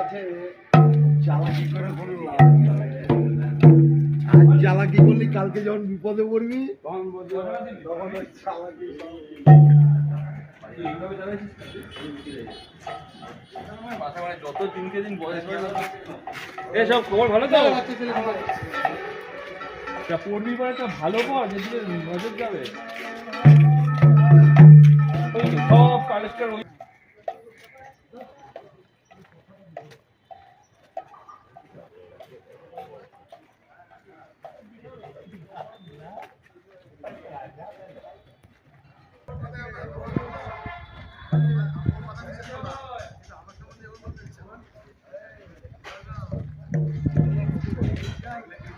আছে চালাকি করে কোনো লাভ আজ চালাকি করলি কালকে যখন বিপদে পড়বি তখন তখন ওই চালাকি যত দিনকে দিন বয়স হয়ে এসব খবর ভালো তো? পড়বি পরে একটা ভালো পর যেদিকে নজর যাবে। সব কালেক্টর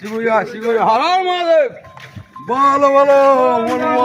শিবুয়া শিবুয়া হারার মহাদেব বলো বলো বলো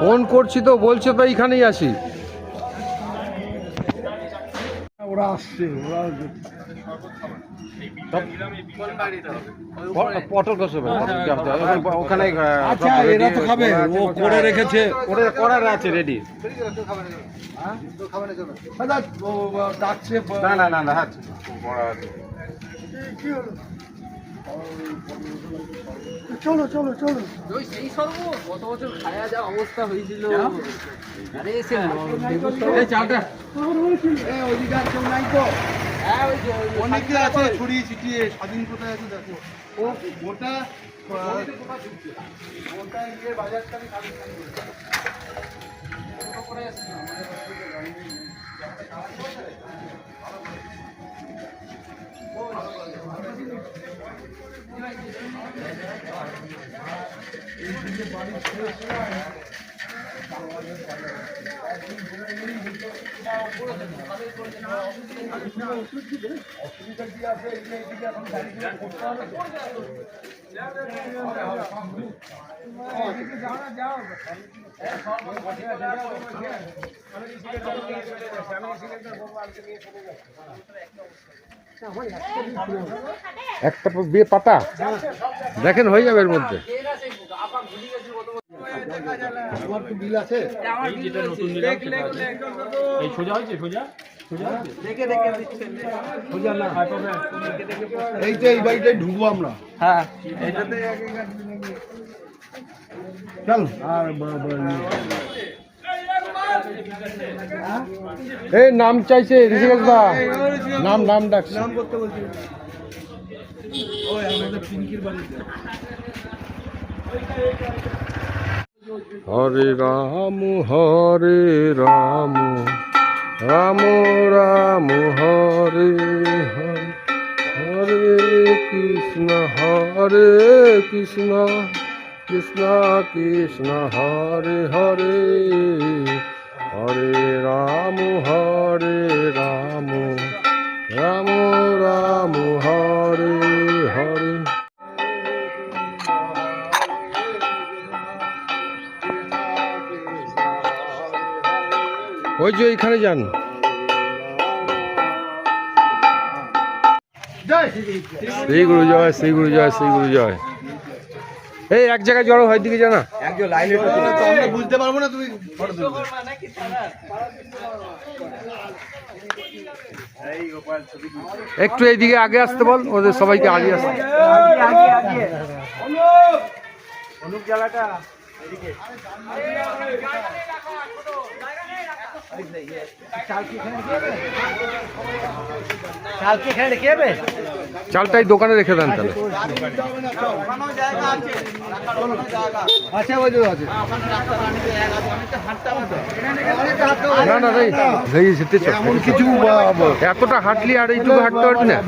ফোন করছি তো বলছে তো এইখানেই আসি ওরা আসছে ওরা পটল কষে ওখানে আচ্ছা এরা তো খাবে ও করে রেখেছে। করে করার আছে রেডি ও ডাকছে না না না না হ্যাঁ চলো চলো চলো। ওই সেই সর্ব গত বছর খায়া যা অবস্থা হয়েছিল। আরে সে এই চালটা। এই ওদিকে কেউ নাই তো। হ্যাঁ ওই যে অনেকে আছে ছড়িয়ে ছিটিয়ে। স্বাধীন কোথায় আছে দেখো। ও গোটা গোটা গিয়ে বাজারটা করে। অসুবিধা কি আছে এই এখন গাড়ি করতে হবে তো। একটা বিয়ে পাতা? দেখেন হয়ে যাবে এর মধ্যে। তো এই বাড়িটাই ঢুকবো আমরা। হ্যাঁ। চল। আর এই নাম চাইছে ঋষিকেশ দা। নাম নাম ডাকছে। নাম করতে বলছি। হরে রাম হরে রাম। রাম রাম হরে হরে। হরে কৃষ্ণ হরে কৃষ্ণ। কৃষ্ণ কৃষ্ণ হরে হরে। হরে রাম হরে রাম। রাম রাম হরে হরে। ওই যে এখানে যান। শ্রী গুরু জয় শ্রী গুরু জয় শ্রী গুরু জয়। এই এক জায়গায় জড়ো হয় দিকে জানা আমরা বুঝতে পারব না তুমি ফটো তুলবে। একটু এইদিকে আগে আসতে বল ওদের সবাইকে আগে আসতে। চালটাই দোকানে রেখে দেন তাহলে আচ্ছা না না যেতে কিছু এতটা হাঁটলি আর এইটুকু হাঁটতে পারবি না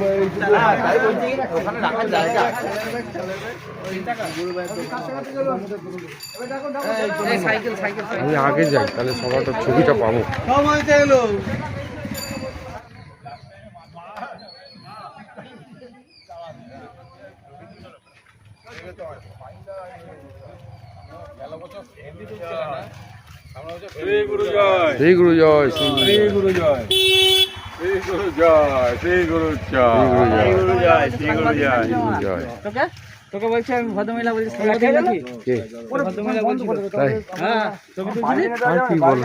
আমি আগে যাই তাহলে সবার ছবিটা পাবো সময় এলো শ্রী গুরু জয়। শ্রী গুরু শ্রী গুরু জয় শ্রী গুরু জয়। শ্রী গুরু জয়। শ্রী গুরু জয় তোকে? তোকে বলছি আমি ভদ্রমহিলা বলছি সালাটি নাকি? কে? ভদ্রমহিলা বলছি হ্যাঁ ছবি তুলছিলি আর কি বলব?